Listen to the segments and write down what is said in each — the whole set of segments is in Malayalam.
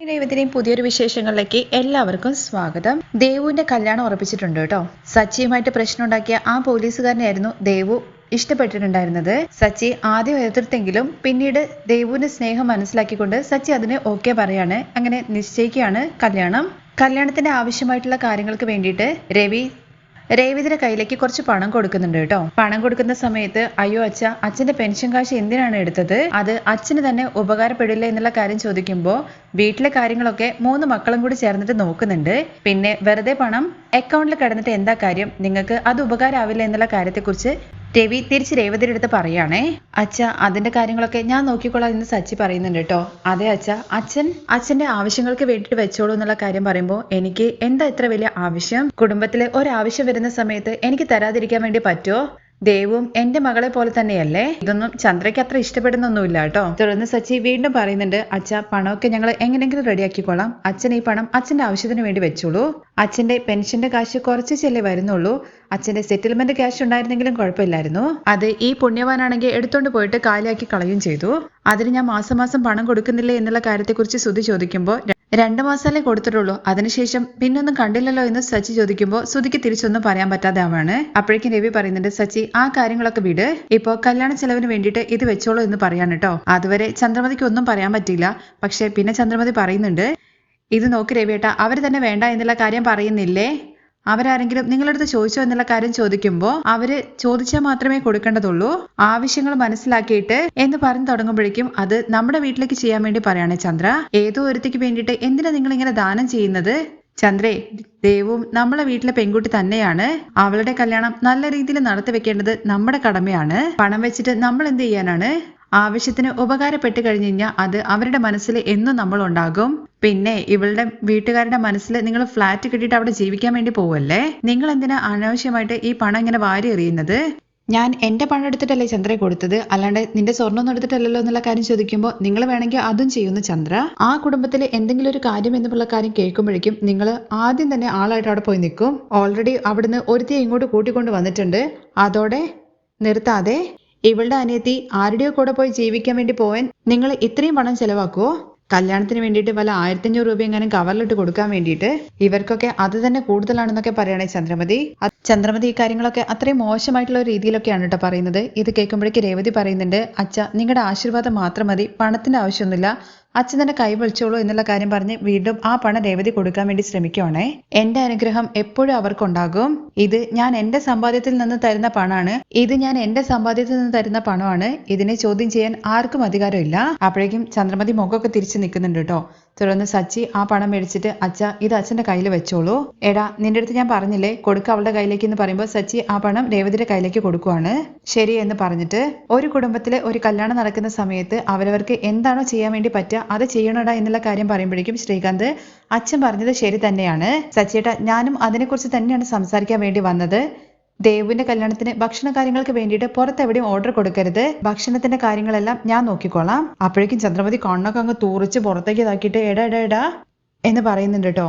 ദൈവത്തിനെയും പുതിയൊരു വിശേഷങ്ങളിലേക്ക് എല്ലാവർക്കും സ്വാഗതം. ദേവുവിന്റെ കല്യാണം ഉറപ്പിച്ചിട്ടുണ്ട് കേട്ടോ. സച്ചിയുമായിട്ട് പ്രശ്നം ഉണ്ടാക്കിയ ആ പോലീസുകാരനായിരുന്നു ദേവു ഇഷ്ടപ്പെട്ടിട്ടുണ്ടായിരുന്നത്. സച്ചി ആദ്യം എതിർത്തെങ്കിലും പിന്നീട് ദേവുവിന്റെ സ്നേഹം മനസ്സിലാക്കിക്കൊണ്ട് സച്ചി അതിന് ഓക്കെ പറയാണ്. അങ്ങനെ നിശ്ചയിക്കുകയാണ് കല്യാണം. കല്യാണത്തിന്റെ ആവശ്യമായിട്ടുള്ള കാര്യങ്ങൾക്ക് വേണ്ടിയിട്ട് രവി രേവതിയുടെ കയ്യിലേക്ക് കുറച്ച് പണം കൊടുക്കുന്നുണ്ട് കേട്ടോ. പണം കൊടുക്കുന്ന സമയത്ത് അയ്യോ അച്ഛ അച്ഛന്റെ പെൻഷൻ കാശ് എന്തിനാണ് എടുത്തത്? അത് അച്ഛന് തന്നെ ഉപകാരപ്പെടില്ല എന്നുള്ള കാര്യം ചോദിക്കുമ്പോൾ വീട്ടിലെ കാര്യങ്ങളൊക്കെ മൂന്ന് മക്കളും കൂടി ചേർന്നിട്ട് നോക്കുന്നുണ്ട്. പിന്നെ വെറുതെ പണം അക്കൗണ്ടിൽ കിടന്നിട്ട് എന്താ കാര്യം? നിങ്ങൾക്ക് അത് ഉപകാരമാവില്ല എന്നുള്ള കാര്യത്തെക്കുറിച്ച് രവി തിരിച്ച് രേവതിയുടെ അടുത്ത് പറയുകയാണേ അച്ഛ അതിന്റെ കാര്യങ്ങളൊക്കെ ഞാൻ നോക്കിക്കോളാം എന്ന് സച്ചി പറയുന്നുണ്ട് കേട്ടോ. അതെ അച്ഛ അച്ഛൻ അച്ഛന്റെ ആവശ്യങ്ങൾക്ക് വേണ്ടിയിട്ട് വെച്ചോളൂ എന്നുള്ള കാര്യം പറയുമ്പോൾ എനിക്ക് എന്താ ഇത്ര വലിയ ആവശ്യം? കുടുംബത്തിലെ ഒരാവശ്യം വരുന്ന സമയത്ത് എനിക്ക് തരാതിരിക്കാൻ വേണ്ടി പറ്റുമോ ദേവും എന്റെ മകളെ പോലെ തന്നെയല്ലേ? ഇതൊന്നും ചന്ദ്രയ്ക്ക് അത്ര ഇഷ്ടപ്പെടുന്നൊന്നുമില്ല കേട്ടോ. തുടർന്ന് സച്ചി വീണ്ടും പറയുന്നുണ്ട് അച്ഛ പണമൊക്കെ ഞങ്ങൾ എങ്ങനെയെങ്കിലും റെഡിയാക്കിക്കോളാം. അച്ഛൻ ഈ പണം അച്ഛന്റെ ആവശ്യത്തിന് വേണ്ടി വെച്ചോളൂ. അച്ഛന്റെ പെൻഷന്റെ കാശ് കുറച്ച് ചെല്ലേ വരുന്നുള്ളൂ. അച്ഛന്റെ സെറ്റിൽമെന്റ് ക്യാഷ് ഉണ്ടായിരുന്നെങ്കിലും കുഴപ്പമില്ലായിരുന്നു. അത് ഈ പുണ്യവാനാണെങ്കിൽ എടുത്തോണ്ട് പോയിട്ട് കാലിയാക്കി കളയും ചെയ്തു. അതിന് ഞാൻ മാസം മാസം പണം കൊടുക്കുന്നില്ലേ എന്നുള്ള കാര്യത്തെക്കുറിച്ച് ശ്രുതി ചോദിക്കുമ്പോൾ രണ്ട് മാസമല്ലേ കൊടുത്തിട്ടുള്ളൂ. അതിനുശേഷം പിന്നൊന്നും കണ്ടില്ലല്ലോ എന്ന് സച്ചി ചോദിക്കുമ്പോൾ ശ്രുതിക്ക് തിരിച്ചൊന്നും പറയാൻ പറ്റാതെ ആവാണ്. അപ്പോഴേക്കും രവി പറയുന്നുണ്ട് സച്ചി ആ കാര്യങ്ങളൊക്കെ വിട്. ഇപ്പോ കല്യാണ ചെലവിന് വേണ്ടിയിട്ട് ഇത് വെച്ചോളൂ എന്ന് പറയാണ് കേട്ടോ അതുവരെ ചന്ദ്രമതിക്ക് ഒന്നും പറയാൻ പറ്റില്ല പക്ഷെ പിന്നെ ചന്ദ്രമതി പറയുന്നുണ്ട് ഇത് നോക്ക് രവിയേട്ട അവർ തന്നെ വേണ്ട എന്നുള്ള കാര്യം പറയുന്നില്ലേ? അവരാരെങ്കിലും നിങ്ങളടുത്ത് ചോദിച്ചോ എന്നുള്ള കാര്യം ചോദിക്കുമ്പോൾ അവർ ചോദിച്ചാൽ മാത്രമേ കൊടുക്കേണ്ടതുള്ളൂ. ആവശ്യങ്ങൾ മനസ്സിലാക്കിയിട്ട് എന്ന് പറഞ്ഞു തുടങ്ങുമ്പോഴേക്കും അത് നമ്മുടെ വീട്ടിലേക്ക് ചെയ്യാൻ വേണ്ടി പറയാണ് ചന്ദ്ര. ഏതോ ഒരുത്തിക്ക് വേണ്ടിയിട്ട് എന്തിനാ നിങ്ങൾ ഇങ്ങനെ ദാനം ചെയ്യുന്നത്? ചന്ദ്രേ ദേവും നമ്മളെ വീട്ടിലെ പെൺകുട്ടി തന്നെയാണ്. അവളുടെ കല്യാണം നല്ല രീതിയിൽ നടത്തി വെക്കേണ്ടത് നമ്മുടെ കടമയാണ്. പണം വെച്ചിട്ട് നമ്മൾ എന്ത് ചെയ്യാനാണ്? ആവശ്യത്തിന് ഉപകാരപ്പെട്ട് കഴിഞ്ഞു കഴിഞ്ഞാൽ അത് അവരുടെ മനസ്സിൽ എന്നും നമ്മൾ ഉണ്ടാകും. പിന്നെ ഇവളുടെ വീട്ടുകാരുടെ മനസ്സിൽ നിങ്ങൾ ഫ്ലാറ്റ് കിട്ടിയിട്ട് അവിടെ ജീവിക്കാൻ വേണ്ടി പോവല്ലേ? നിങ്ങൾ എന്തിനാ അനാവശ്യമായിട്ട് ഈ പണം ഇങ്ങനെ വാരി എറിയുന്നത്? ഞാൻ എന്റെ പണം എടുത്തിട്ടല്ലേ ചന്ദ്രയെ കൊടുത്തത്? അല്ലാണ്ട് നിന്റെ സ്വർണം എടുത്തിട്ടല്ലല്ലോ എന്നുള്ള കാര്യം ചോദിക്കുമ്പോൾ നിങ്ങൾ വേണമെങ്കിൽ അതും ചെയ്യുന്നു ചന്ദ്ര. ആ കുടുംബത്തിൽ എന്തെങ്കിലും ഒരു കാര്യം എന്നുള്ള കാര്യം കേൾക്കുമ്പോഴേക്കും നിങ്ങൾ ആദ്യം തന്നെ ആളായിട്ട് അവിടെ പോയി നിൽക്കും. ഓൾറെഡി അവിടുന്ന് ഒരുത്തി ഇങ്ങോട്ട് കൂട്ടിക്കൊണ്ട് വന്നിട്ടുണ്ട്. അതോടെ നിർത്താതെ ഇവളുടെ അനിയത്തി ആരുടെയോ കൂടെ പോയി ജീവിക്കാൻ വേണ്ടി പോവാൻ നിങ്ങൾ ഇത്രയും പണം ചെലവാക്കുവോ? കല്യാണത്തിന് വേണ്ടിയിട്ട് വല്ല ആയിരത്തി അഞ്ഞൂറ് രൂപ എങ്ങാനും കവറിലിട്ട് കൊടുക്കാൻ വേണ്ടിയിട്ട് ഇവർക്കൊക്കെ അത് തന്നെ കൂടുതലാണെന്നൊക്കെ പറയണേ ചന്ദ്രമതി. ചന്ദ്രമതി ഈ കാര്യങ്ങളൊക്കെ അത്രയും മോശമായിട്ടുള്ള ഒരു രീതിയിലൊക്കെയാണ് കേട്ടോ പറയുന്നത്. ഇത് കേൾക്കുമ്പോഴേക്ക് രേവതി പറയുന്നുണ്ട് അച്ഛ നിങ്ങളുടെ ആശീർവാദം മാത്രം മതി പണത്തിന്റെ ആവശ്യമൊന്നുമില്ല. അച്ഛൻ തന്നെ കൈ വിളിച്ചോളൂ എന്നുള്ള കാര്യം പറഞ്ഞ് വീണ്ടും ആ പണം രേവതി കൊടുക്കാൻ വേണ്ടി ശ്രമിക്കുവാണേ. എന്റെ അനുഗ്രഹം എപ്പോഴും അവർക്കുണ്ടാകും. ഇത് ഞാൻ എന്റെ സമ്പാദ്യത്തിൽ നിന്ന് തരുന്ന പണമാണ് ഇത് ഞാൻ എന്റെ സമ്പാദ്യത്തിൽ നിന്ന് തരുന്ന പണമാണ്. ഇതിനെ ചോദ്യം ചെയ്യാൻ ആർക്കും അധികാരമില്ല. അപ്പോഴേക്കും ചന്ദ്രമതി മുഖമൊക്കെ തിരിച്ചു നിൽക്കുന്നുണ്ട് കേട്ടോ. തുടർന്ന് സച്ചി ആ പണം മേടിച്ചിട്ട് അച്ഛ ഇത് അച്ഛന്റെ കയ്യിൽ വെച്ചോളൂ. എടാ നിന്റെ അടുത്ത് ഞാൻ പറഞ്ഞില്ലേ കൊടുക്ക അവളുടെ കയ്യിലേക്ക് എന്ന് പറയുമ്പോൾ സച്ചി ആ പണം രേവതിയുടെ കയ്യിലേക്ക് കൊടുക്കുവാണ്. ശരി എന്ന് പറഞ്ഞിട്ട് ഒരു കുടുംബത്തിലെ ഒരു കല്യാണം നടക്കുന്ന സമയത്ത് അവരവർക്ക് എന്താണോ ചെയ്യാൻ വേണ്ടി പറ്റുക അത് ചെയ്യണടാ എന്നുള്ള കാര്യം പറയുമ്പോഴേക്കും ശ്രീകാന്ത് അച്ഛൻ പറഞ്ഞത് ശരി തന്നെയാണ്. സച്ചിയേട്ട ഞാനും അതിനെക്കുറിച്ച് തന്നെയാണ് സംസാരിക്കാൻ വേണ്ടി വന്നത്. ദേവുവിന്റെ കല്യാണത്തിന് ഭക്ഷണ കാര്യങ്ങൾക്ക് വേണ്ടിയിട്ട് പുറത്തെവിടെയും ഓർഡർ കൊടുക്കരുത്. ഭക്ഷണത്തിന്റെ കാര്യങ്ങളെല്ലാം ഞാൻ നോക്കിക്കോളാം. അപ്പോഴേക്കും ചന്ദ്രമതി കണ്ണൊക്കെ അങ്ങ് തൂറിച്ച് പുറത്തേക്ക് ഇതാക്കിയിട്ട് എടാ എടാ എടാ എന്ന് പറയുന്നുണ്ട് കേട്ടോ.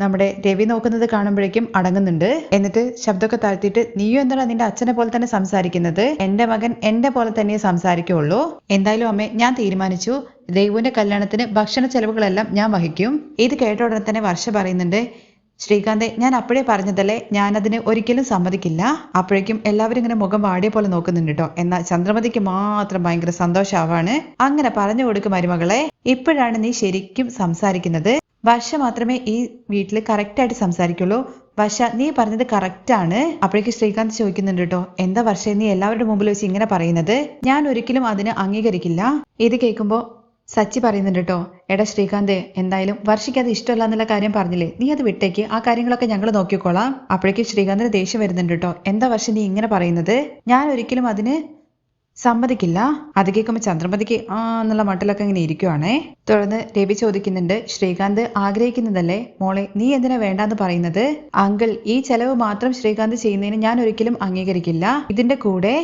നമ്മുടെ രവി നോക്കുന്നത് കാണുമ്പോഴേക്കും അടങ്ങുന്നുണ്ട്. എന്നിട്ട് ശബ്ദമൊക്കെ താഴ്ത്തിയിട്ട് നീയും എന്താണ് നിന്റെ അച്ഛനെ പോലെ തന്നെ സംസാരിക്കുന്നത്? എന്റെ മകൻ എന്റെ പോലെ തന്നെ സംസാരിക്കുള്ളൂ എന്തായാലും അമ്മേ ഞാൻ തീരുമാനിച്ചു. ദേവുവിന്റെ കല്യാണത്തിന് ഭക്ഷണ ചെലവുകളെല്ലാം ഞാൻ വഹിക്കും. ഇത് കേട്ട ഉടനെ തന്നെ വർഷ പറയുന്നുണ്ട് ശ്രീകാന്തെ ഞാൻ അപ്പോഴേ പറഞ്ഞതല്ലേ? ഞാനതിന് ഒരിക്കലും സമ്മതിക്കില്ല. അപ്പോഴേക്കും എല്ലാവരും ഇങ്ങനെ മുഖം വാടിയ പോലെ നോക്കുന്നുണ്ട് കേട്ടോ. എന്നാൽ ചന്ദ്രമതിക്ക് മാത്രം ഭയങ്കര സന്തോഷാവാണ്. അങ്ങനെ പറഞ്ഞു കൊടുക്കും മരുമകളെ. ഇപ്പോഴാണ് നീ ശരിക്കും സംസാരിക്കുന്നത്. വർഷ മാത്രമേ ഈ വീട്ടിൽ കറക്റ്റ് ആയിട്ട് സംസാരിക്കുള്ളൂ. വർഷ നീ പറഞ്ഞത് കറക്റ്റ് ആണ് അപ്പോഴേക്ക് ശ്രീകാന്ത് ചോദിക്കുന്നുണ്ട് കേട്ടോ. എന്താ വർഷ നീ എല്ലാവരുടെ മുമ്പിൽ വെച്ച് ഇങ്ങനെ പറയുന്നത്? ഞാൻ ഒരിക്കലും അതിന് അംഗീകരിക്കില്ല. ഇത് കേൾക്കുമ്പോൾ സച്ചി പറയുന്നുണ്ട് കേട്ടോ എടാ ശ്രീകാന്ത് എന്തായാലും വർഷയ്ക്ക് അത് ഇഷ്ടമല്ല എന്നുള്ള കാര്യം പറഞ്ഞില്ലേ? നീ അത് വിട്ടേക്ക്. ആ കാര്യങ്ങളൊക്കെ ഞങ്ങൾ നോക്കിക്കോളാം. അപ്പോഴേക്കും ശ്രീകാന്തിന് ദേഷ്യം വരുന്നുണ്ട് കേട്ടോ എന്താ വർഷം നീ ഇങ്ങനെ പറയുന്നത്? ഞാൻ ഒരിക്കലും അതിന് സമ്മതിക്കില്ല. അത് കേൾക്കുമ്പോൾ ചന്ദ്രമതിക്ക് ആ എന്നുള്ള മട്ടിലൊക്കെ ഇങ്ങനെ ഇരിക്കുവാണേ. തുടർന്ന് രവി ചോദിക്കുന്നുണ്ട് ശ്രീകാന്ത് ആഗ്രഹിക്കുന്നതല്ലേ? മോളെ നീ എന്തിനാ വേണ്ടാന്ന് പറയുന്നത്? അങ്കിൾ ഈ ചെലവ് മാത്രം ശ്രീകാന്ത് ചെയ്യുന്നതിന് ഞാൻ ഒരിക്കലും അംഗീകരിക്കില്ല. ഇതിന്റെ കൂടെ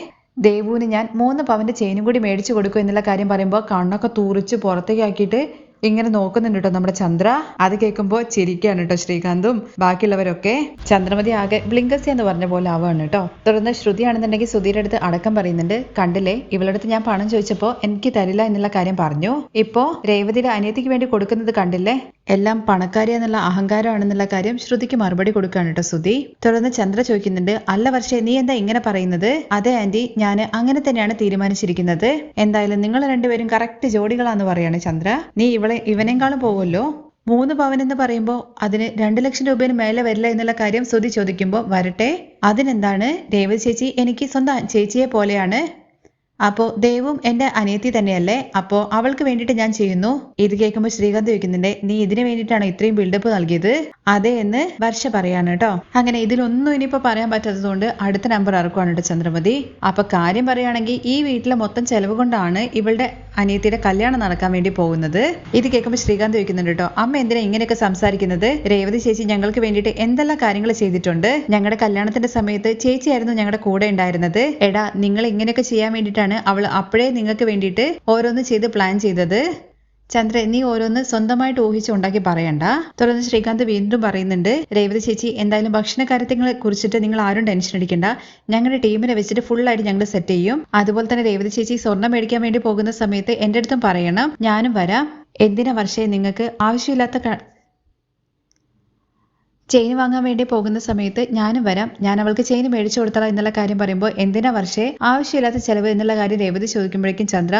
ദേവുവിന് ഞാൻ മൂന്ന് പവന്റെ ചെയിനും കൂടി മേടിച്ചു കൊടുക്കും എന്നുള്ള കാര്യം പറയുമ്പോൾ കണ്ണൊക്കെ തൂറിച്ച് പുറത്തേക്ക് ആക്കിയിട്ട് ഇങ്ങനെ നോക്കുന്നുണ്ട് കേട്ടോ നമ്മുടെ ചന്ദ്ര. അത് കേൾക്കുമ്പോൾ ചിരിക്കുകയാണ് കേട്ടോ ശ്രീകാന്തും. ബാക്കിയുള്ളവരൊക്കെ ചന്ദ്രമതി ആകെ ബ്ലിങ്കസി എന്ന് പറഞ്ഞ പോലെ ആവുകയാണ് കേട്ടോ തുടർന്ന് ശ്രുതിയാണെന്നുണ്ടെങ്കിൽ സുധീരുടെ അടുത്ത് അടക്കം പറയുന്നുണ്ട് കണ്ടില്ലേ ഇവളടുത്ത് ഞാൻ പണം ചോദിച്ചപ്പോൾ എനിക്ക് തരില്ല എന്നുള്ള കാര്യം പറഞ്ഞു. ഇപ്പോ രേവതിയുടെ അനിയത്തിക്ക് വേണ്ടി കൊടുക്കുന്നത് കണ്ടില്ലേ? എല്ലാം പണക്കാരി എന്നുള്ള അഹങ്കാരമാണെന്നുള്ള കാര്യം ശ്രുതിക്ക് മറുപടി കൊടുക്കുകയാണ് കേട്ടോ സുധി തുടർന്ന് ചന്ദ്ര ചോദിക്കുന്നുണ്ട് അല്ല വർഷേ നീ എന്താ ഇങ്ങനെ പറയുന്നത്? അതെ ആന്റി ഞാൻ അങ്ങനെ തന്നെയാണ് തീരുമാനിച്ചിരിക്കുന്നത്. എന്തായാലും നിങ്ങൾ രണ്ടുപേരും കറക്റ്റ് ജോഡികളാന്ന് പറയാണ് ചന്ദ്ര. നീ ഇവളെ ഇവനേക്കാളും പോവുമല്ലോ? മൂന്ന് പവൻ എന്ന് പറയുമ്പോൾ അതിന് രണ്ട് ലക്ഷം രൂപയിൽ മേലെ വരില്ല എന്നുള്ള കാര്യം ശ്രുതി ചോദിക്കുമ്പോൾ വരട്ടെ അതിനെന്താണ്? രേവതി ചേച്ചി എനിക്ക് സ്വന്തം ചേച്ചിയെ പോലെയാണ്. അപ്പോൾ ദേവും എന്റെ അനിയത്തി തന്നെയല്ലേ? അപ്പോ അവൾക്ക് വേണ്ടിയിട്ട് ഞാൻ ചെയ്യുന്നു. ഇത് കേൾക്കുമ്പോൾ ശ്രീകാന്ത് ചോദിക്കുന്നുണ്ട് നീ ഇതിനു വേണ്ടിയിട്ടാണ് ഇത്രയും ബിൽഡപ്പ് നൽകിയത്? അതെ എന്ന് വർഷ പറയാണ് കേട്ടോ. അങ്ങനെ ഇതിലൊന്നും ഇനിയിപ്പോൾ പറയാൻ പറ്റാത്തതുകൊണ്ട് അടുത്ത നമ്പർ ഇറക്കുവാണ് കേട്ടോ ചന്ദ്രമതി. അപ്പൊ കാര്യം പറയുകയാണെങ്കിൽ ഈ വീട്ടിലെ മൊത്തം ചെലവ് കൊണ്ടാണ് ഇവളുടെ അനിയത്തിയുടെ കല്യാണം നടക്കാൻ വേണ്ടി പോകുന്നത്. ഇത് കേൾക്കുമ്പോൾ ശ്രീകാന്ത് ചോദിക്കുന്നുണ്ട് കേട്ടോ അമ്മ എന്തിനാ ഇങ്ങനെയൊക്കെ സംസാരിക്കുന്നത്? രേവതി ചേച്ചി ഞങ്ങൾക്ക് വേണ്ടിയിട്ട് എന്തെല്ലാം കാര്യങ്ങൾ ചെയ്തിട്ടുണ്ട്? ഞങ്ങളുടെ കല്യാണത്തിന്റെ സമയത്ത് ചേച്ചിയായിരുന്നു ഞങ്ങളുടെ കൂടെ ഉണ്ടായിരുന്നത്. എടാ നിങ്ങൾ ഇങ്ങനെയൊക്കെ ചെയ്യാൻ വേണ്ടിയിട്ടാണ് അവൾ അപ്പോഴേ നിങ്ങൾക്ക് വേണ്ടിയിട്ട് ഓരോന്ന് ചെയ്ത് പ്ലാൻ ചെയ്തത്. ചന്ദ്ര നീ ഓരോന്ന് സ്വന്തമായിട്ട് ഊഹിച്ചുണ്ടാക്കി പറയണ്ട. തുടർന്ന് ശ്രീകാന്ത് വീണ്ടും പറയുന്നുണ്ട് രേവതി ചേച്ചി എന്തായാലും ഭക്ഷണ കാര്യങ്ങളെ കുറിച്ചിട്ട് നിങ്ങൾ ആരും ടെൻഷൻ അടിക്കണ്ട. ഞങ്ങളുടെ ടീമിനെ വെച്ചിട്ട് ഫുൾ ആയിട്ട് ഞങ്ങൾ സെറ്റ് ചെയ്യും. അതുപോലെ തന്നെ രേവതി ചേച്ചി സ്വർണം മേടിക്കാൻ വേണ്ടി പോകുന്ന സമയത്ത് എന്റെ അടുത്തും പറയണം. ഞാനും വരാം. എന്തിനാ വർഷേ നിങ്ങൾക്ക് ആവശ്യമില്ലാത്ത ചെയിൻ വാങ്ങാൻ വേണ്ടി പോകുന്ന സമയത്ത് ഞാനും വരാം. ഞാൻ അവൾക്ക് ചെയിൻ മേടിച്ചു കൊടുത്തളാം എന്നുള്ള കാര്യം പറയുമ്പോൾ എന്തിനാ വർഷേ? ആവശ്യമില്ലാത്ത ചെലവ് എന്നുള്ള കാര്യം രേവതി ചോദിക്കുമ്പോഴേക്കും ചന്ദ്ര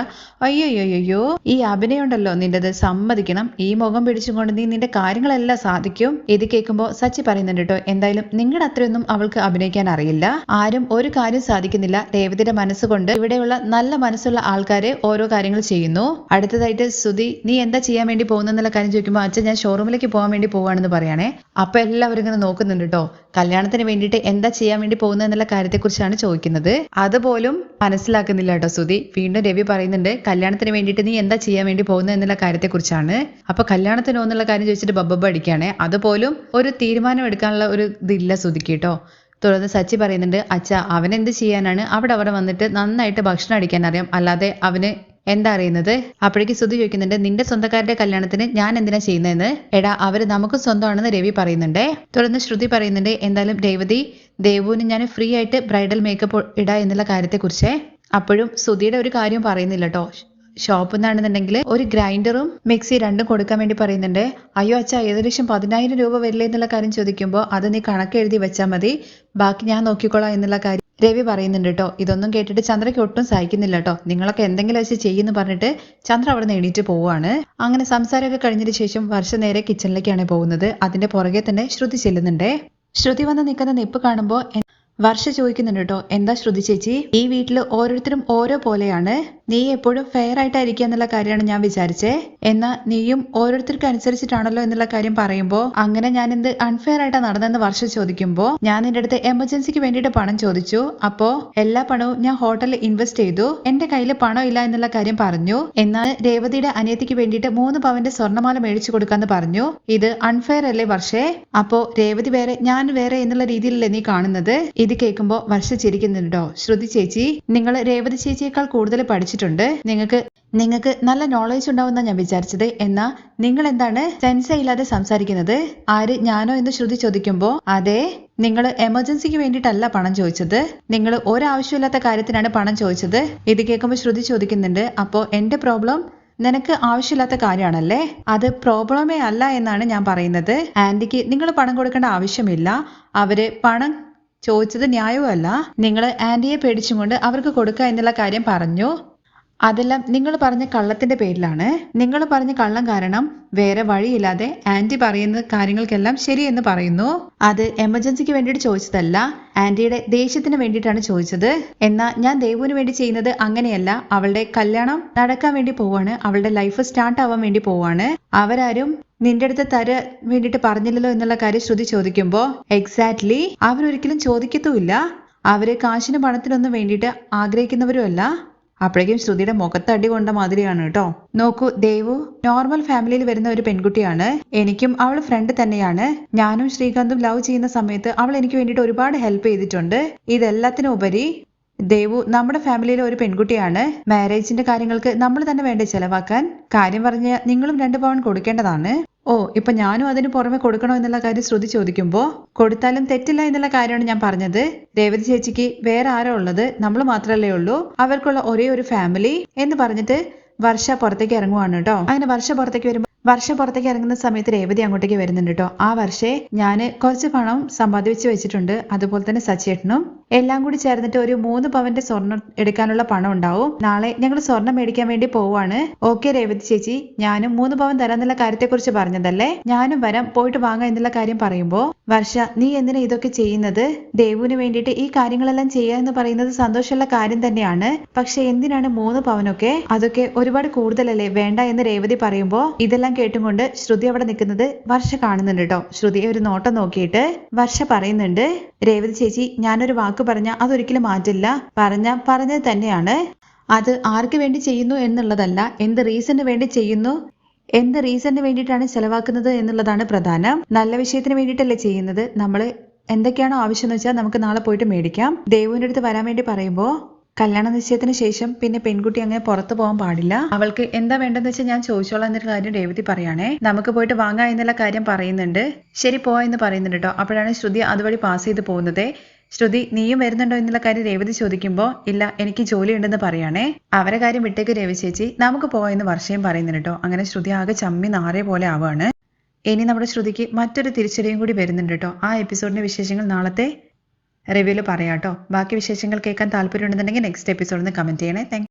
അയ്യോയ്യോയ്യോ ഈ അഭിനയമുണ്ടല്ലോ നിന്റേത് സമ്മതിക്കണം. ഈ മുഖം പിടിച്ചുകൊണ്ട് നീ നിന്റെ കാര്യങ്ങളെല്ലാം സാധിക്കും. ഇത് കേൾക്കുമ്പോൾ സച്ചി പറയുന്നുണ്ട് കേട്ടോ എന്തായാലും നിങ്ങളുടെ അത്രയൊന്നും അവൾക്ക് അഭിനയിക്കാൻ അറിയില്ല. ആരും ഒരു കാര്യം സാധിക്കുന്നില്ല രേവതിയുടെ മനസ്സുകൊണ്ട്. ഇവിടെയുള്ള നല്ല മനസ്സുള്ള ആൾക്കാര് ഓരോ കാര്യങ്ങൾ ചെയ്യുന്നു. അടുത്തതായിട്ട് സുധി നീ എന്താ ചെയ്യാൻ വേണ്ടി പോകുന്നെന്നുള്ള കാര്യം ചോദിക്കുമ്പോൾ അച്ഛൻ ഞാൻ ഷോറൂമിലേക്ക് പോകാൻ വേണ്ടി പോവാണെന്ന് പറയണേ. അപ്പൊ എല്ലാവരും ഇങ്ങനെ നോക്കുന്നുണ്ട് കേട്ടോ കല്യാണത്തിന് വേണ്ടിയിട്ട് എന്താ ചെയ്യാൻ വേണ്ടി പോകുന്നത് എന്നുള്ള കാര്യത്തെക്കുറിച്ചാണ് ചോദിക്കുന്നത്. അതുപോലും മനസ്സിലാക്കുന്നില്ല കേട്ടോ സുധി വീണ്ടും രവി പറയുന്നുണ്ട് കല്യാണത്തിന് വേണ്ടിയിട്ട് നീ എന്താ ചെയ്യാൻ വേണ്ടി പോകുന്നത് എന്നുള്ള കാര്യത്തെക്കുറിച്ചാണ്. അപ്പൊ കല്യാണത്തിനോ എന്നുള്ള കാര്യം ചോദിച്ചിട്ട് ബബ്ബ അടിക്കുകയാണേ. അതുപോലും ഒരു തീരുമാനം എടുക്കാനുള്ള ഒരു ഇതില്ല സുധിക്ക് കേട്ടോ തുടർന്ന് സച്ചി പറയുന്നുണ്ട് അച്ഛ അവൻ എന്ത് ചെയ്യാനാണ്? അവിടെ അവിടെ വന്നിട്ട് നന്നായിട്ട് ഭക്ഷണം അടിക്കാൻ അറിയാം. അല്ലാതെ അവന് എന്താ അറിയുന്നത്? അപ്പോഴേക്ക് സുധി ചോദിക്കുന്നുണ്ട് നിന്റെ സ്വന്തക്കാരുടെ കല്യാണത്തിന് ഞാൻ എന്തിനാ ചെയ്യുന്നതെന്ന്? എടാ അവർ നമുക്ക് സ്വന്തമാണെന്ന് രവി പറയുന്നുണ്ട്. തുടർന്ന് ശ്രുതി പറയുന്നുണ്ട് എന്തായാലും രേവതി ദേവുവിന് ഞാൻ ഫ്രീ ആയിട്ട് ബ്രൈഡൽ മേക്കപ്പ് ഇടാ എന്നുള്ള കാര്യത്തെക്കുറിച്ച്. അപ്പോഴും സുധിയുടെ ഒരു കാര്യം പറയുന്നില്ല കേട്ടോ. ഷോപ്പിൽ നിന്നാണെന്നുണ്ടെങ്കിൽ ഒരു ഗ്രൈൻഡറും മിക്സി രണ്ടും കൊടുക്കാൻ വേണ്ടി പറയുന്നുണ്ട്. അയ്യോ അച്ഛാ ഏകദേശം പതിനായിരം രൂപ വരില്ലേ എന്നുള്ള കാര്യം ചോദിക്കുമ്പോൾ അത് നീ കണക്കെഴുതി വെച്ചാൽ മതി. ബാക്കി ഞാൻ നോക്കിക്കോളാം എന്നുള്ള കാര്യം രവി പറയുന്നുണ്ട് കേട്ടോ ഇതൊന്നും കേട്ടിട്ട് ചന്ദ്രയ്ക്ക് ഒട്ടും സഹിക്കുന്നില്ല കേട്ടോ നിങ്ങളൊക്കെ എന്തെങ്കിലും വെച്ച് ചെയ്യുന്നു പറഞ്ഞിട്ട് ചന്ദ്ര അവിടെ എണീറ്റ് പോവാണ്. അങ്ങനെ സംസാരമൊക്കെ കഴിഞ്ഞതിന് ശേഷം വർഷ നേരെ കിച്ചണിലേക്കാണ് പോകുന്നത്. അതിന്റെ പുറകെ തന്നെ ശ്രുതി ചെല്ലുന്നുണ്ട്. ശ്രുതി വന്ന് നിൽക്കുന്ന നിപ്പ് കാണുമ്പോൾ വർഷ ചോദിക്കുന്നുണ്ട് കേട്ടോ എന്താ ശ്രുതി ചേച്ചി? ഈ വീട്ടിൽ ഓരോരുത്തരും ഓരോ പോലെയാണ്. നീ എപ്പോഴും ഫെയർ ആയിട്ടായിരിക്കുക എന്നുള്ള കാര്യമാണ് ഞാൻ വിചാരിച്ചേ. എന്നാ നീയും ഓരോരുത്തർക്ക് അനുസരിച്ചിട്ടാണല്ലോ എന്നുള്ള കാര്യം പറയുമ്പോ അങ്ങനെ ഞാൻ എന്ത് അൺഫെയർ ആയിട്ടാ നടന്നെന്ന് വർഷം ചോദിക്കുമ്പോ ഞാൻ നിന്റെ അടുത്ത് എമർജൻസിക്ക് വേണ്ടിയിട്ട് പണം ചോദിച്ചു. അപ്പോ എല്ലാ പണവും ഞാൻ ഹോട്ടലിൽ ഇൻവെസ്റ്റ് ചെയ്തു. എന്റെ കയ്യിൽ പണം ഇല്ല എന്നുള്ള കാര്യം പറഞ്ഞു. എന്നാൽ രേവതിയുടെ അനിയത്തിക്ക് വേണ്ടിയിട്ട് മൂന്ന് പവന്റെ സ്വർണമാല മേടിച്ചു കൊടുക്കാന്ന് പറഞ്ഞു. ഇത് അൺഫെയർ അല്ലേ വർഷേ? അപ്പോ രേവതി വേറെ ഞാൻ വേറെ എന്നുള്ള രീതിയിലല്ലേ നീ കാണുന്നത്? ഇത് കേൾക്കുമ്പോൾ വർഷ ചിരിക്കുന്നുണ്ടോ? ശ്രുതി ചേച്ചി നിങ്ങൾ രേവതി ചേച്ചിയേക്കാൾ കൂടുതൽ പഠിച്ചിട്ടുണ്ട്. നിങ്ങൾക്ക് നിങ്ങൾക്ക് നല്ല നോളേജ് ഉണ്ടാവുന്ന ഞാൻ വിചാരിച്ചത്. എന്നാ നിങ്ങൾ എന്താണ് സെൻസ് ഇല്ലാതെ സംസാരിക്കുന്നത്? ആര് ഞാനോ എന്ന് ശ്രുതി ചോദിക്കുമ്പോൾ അതെ നിങ്ങൾ എമർജൻസിക്ക് വേണ്ടിയിട്ടല്ല പണം ചോദിച്ചത്. നിങ്ങൾ ഒരാവശ്യമില്ലാത്ത കാര്യത്തിനാണ് പണം ചോദിച്ചത്. ഇത് കേൾക്കുമ്പോൾ ശ്രുതി ചോദിക്കുന്നുണ്ട് അപ്പോ എന്റെ പ്രോബ്ലം നിനക്ക് ആവശ്യമില്ലാത്ത കാര്യമാണല്ലേ? അത് പ്രോബ്ലമേ അല്ല എന്നാണ് ഞാൻ പറയുന്നത്. ആന്റിക്ക് നിങ്ങൾ പണം കൊടുക്കേണ്ട ആവശ്യമില്ല. അവർ പണം ചോദിച്ചത് ന്യായവുമല്ല നിങ്ങൾ ആന്റിയെ പേടിച്ചും കൊണ്ട് അവർക്ക് കൊടുക്കുക എന്നുള്ള കാര്യം പറഞ്ഞു. അതെല്ലാം നിങ്ങൾ പറഞ്ഞ കള്ളത്തിന്റെ പേരിലാണ്. നിങ്ങൾ പറഞ്ഞ കള്ളം കാരണം വേറെ വഴിയില്ലാതെ ആന്റി പറയുന്ന കാര്യങ്ങൾക്കെല്ലാം ശരിയെന്ന് പറയുന്നു. അത് എമർജൻസിക്ക് വേണ്ടിയിട്ട് ചോദിച്ചതല്ല ആന്റിയുടെ ദേഷ്യത്തിന് വേണ്ടിയിട്ടാണ് ചോദിച്ചത്. എന്നാൽ ഞാൻ ദേവുവിന് വേണ്ടി ചെയ്യുന്നത് അങ്ങനെയല്ല. അവളുടെ കല്യാണം നടക്കാൻ വേണ്ടി പോവാണ്. അവളുടെ ലൈഫ് സ്റ്റാർട്ട് ആവാൻ വേണ്ടി പോവാണ്. അവരാരും നിന്റെ അടുത്ത് തര വേണ്ടിയിട്ട് പറഞ്ഞില്ലല്ലോ എന്നുള്ള കാര്യം ശ്രുതി ചോദിക്കുമ്പോൾ എക്സാക്ട്ലി അവരൊരിക്കലും ചോദിക്കത്തുമില്ല. അവർ കാശിനും പണത്തിനൊന്നും വേണ്ടിയിട്ട് ആഗ്രഹിക്കുന്നവരുമല്ല. അപ്പോഴേക്കും ശ്രുതിയുടെ മുഖത്ത് അടി കൊണ്ട മാതിരിയാണ് കേട്ടോ. നോക്കൂ ദേവു നോർമൽ ഫാമിലിയിൽ വരുന്ന ഒരു പെൺകുട്ടിയാണ്. എനിക്കും അവൾ ഫ്രണ്ട് തന്നെയാണ്. ഞാനും ശ്രീകാന്തും ലവ് ചെയ്യുന്ന സമയത്ത് അവൾ എനിക്ക് വേണ്ടിയിട്ട് ഒരുപാട് ഹെൽപ്പ് ചെയ്തിട്ടുണ്ട്. ഇതെല്ലാത്തിനും ഉപരി ദേവു നമ്മുടെ ഫാമിലിയിലെ ഒരു പെൺകുട്ടിയാണ്. മാരേജിന്റെ കാര്യങ്ങൾക്ക് നമ്മൾ തന്നെ വേണ്ട ചെലവാക്കാൻ? കാര്യം പറഞ്ഞ് നിങ്ങളും രണ്ട് പവൻ കൊടുക്കേണ്ടതാണ്. ഓ ഇപ്പൊ ഞാനും അതിന് പുറമെ കൊടുക്കണോ എന്നുള്ള കാര്യം ശ്രുതി ചോദിക്കുമ്പോ കൊടുത്താലും തെറ്റില്ല എന്നുള്ള കാര്യമാണ് ഞാൻ പറഞ്ഞത്. രേവതി ചേച്ചിക്ക് വേറെ ആരോ ഉള്ളത് നമ്മൾ മാത്രമല്ലേ ഉള്ളൂ. അവർക്കുള്ള ഒരേ ഒരു ഫാമിലി എന്ന് പറഞ്ഞിട്ട് വർഷ പുറത്തേക്ക് ഇറങ്ങുവാണ് കേട്ടോ. അങ്ങനെ വർഷ പുറത്തേക്ക് വരുമ്പോൾ വർഷ പുറത്തേക്ക് ഇറങ്ങുന്ന സമയത്ത് രേവതി അങ്ങോട്ടേക്ക് വരുന്നുണ്ട് കേട്ടോ. ആ വർഷേ ഞാൻ കുറച്ച് പണം സമ്പാദിച്ച് വെച്ചിട്ടുണ്ട്. അതുപോലെ തന്നെ സച്ചേട്ടനും. എല്ലാം കൂടി ചേർന്നിട്ട് ഒരു മൂന്ന് പവന്റെ സ്വർണം എടുക്കാനുള്ള പണം ഉണ്ടാവും. നാളെ ഞങ്ങൾ സ്വർണം മേടിക്കാൻ വേണ്ടി പോവാണ്. ഓക്കെ രേവതി ചേച്ചി. ഞാനും മൂന്ന് പവൻ തരാന്നുള്ള കാര്യത്തെക്കുറിച്ച് പറഞ്ഞതല്ലേ? ഞാനും വരാം. പോയിട്ട് വാങ്ങാം എന്നുള്ള കാര്യം പറയുമ്പോ. വർഷ നീ എന്തിനാ ഇതൊക്കെ ചെയ്യുന്നത്? ദേവുവിന് വേണ്ടിയിട്ട് ഈ കാര്യങ്ങളെല്ലാം ചെയ്യുക എന്ന് പറയുന്നത് സന്തോഷമുള്ള കാര്യം തന്നെയാണ്. പക്ഷെ എന്തിനാണ് മൂന്ന് പവനൊക്കെ? അതൊക്കെ ഒരുപാട് കൂടുതലല്ലേ? വേണ്ട എന്ന് രേവതി പറയുമ്പോ ഇതെല്ലാം കേട്ടുകൊണ്ട് ശ്രുതി അവിടെ നിൽക്കുന്നത് വർഷ കാണുന്നുണ്ട് കേട്ടോ ശ്രുതിയെ ഒരു നോട്ടം നോക്കിയിട്ട് വർഷ പറയുന്നുണ്ട് രേവതി ചേച്ചി ഞാനൊരു വാക്ക് പറഞ്ഞ അതൊരിക്കലും മാറ്റില്ല. പറഞ്ഞ പറഞ്ഞത് തന്നെയാണ്. അത് ആർക്ക് വേണ്ടി ചെയ്യുന്നു എന്നുള്ളതല്ല എന്ത് റീസണിന് വേണ്ടി ചെയ്യുന്നു എന്ത് റീസണിന് വേണ്ടിയിട്ടാണ് ചെലവാക്കുന്നത് എന്നുള്ളതാണ് പ്രധാനം. നല്ല വിഷയത്തിന് വേണ്ടിയിട്ടല്ലേ ചെയ്യുന്നത്. നമ്മൾ എന്തൊക്കെയാണോ ആവശ്യം എന്ന് വെച്ചാൽ നമുക്ക് നാളെ പോയിട്ട് മേടിക്കാം. ദേവുവിന്റെ അടുത്ത് വരാൻ വേണ്ടി പറയുമ്പോൾ കല്യാണ നിശ്ചയത്തിന് ശേഷം പിന്നെ പെൺകുട്ടി അങ്ങനെ പുറത്തു പോകാൻ പാടില്ല. അവൾക്ക് എന്താ വേണ്ടെന്ന് വെച്ചാൽ ഞാൻ ചോദിച്ചോളാം എന്നൊരു കാര്യം രേവതി പറയാണേ നമുക്ക് പോയിട്ട് വാങ്ങാ എന്നുള്ള കാര്യം പറയുന്നുണ്ട്. ശരി പോവാ എന്ന് പറയുന്നുണ്ട് കേട്ടോ. അപ്പോഴാണ് ശ്രുതി അതുവഴി പാസ് ചെയ്ത് പോകുന്നത്. ശ്രുതി നീയും വരുന്നുണ്ടോ എന്നുള്ള കാര്യം രേവതി ചോദിക്കുമ്പോൾ ഇല്ല എനിക്ക് ജോലി ഉണ്ടെന്ന് പറയാണേ. അവരെ കാര്യം വിട്ടേക്ക് രവി ചേച്ചി. നമുക്ക് പോയെന്ന് വർഷയും പറയുന്നുണ്ട് കേട്ടോ. അങ്ങനെ ശ്രുതി ആകെ ചമ്മി നാറേ പോലെ ആവാണ്. ഇനി നമ്മുടെ ശ്രുതിക്ക് മറ്റൊരു തിരിച്ചടിയും കൂടി വരുന്നുണ്ട് കേട്ടോ. ആ എപ്പിസോഡിന്റെ വിശേഷങ്ങൾ നാളത്തെ റിവ്യൂൽ പറയാം കേട്ടോ. ബാക്കി വിശേഷങ്ങൾ കേൾക്കാൻ താല്പര്യമുണ്ടെന്നുണ്ടെങ്കിൽ നെക്സ്റ്റ് എപ്പിസോഡിൽ നിന്ന് കമന്റ് ചെയ്യണേ. താങ്ക്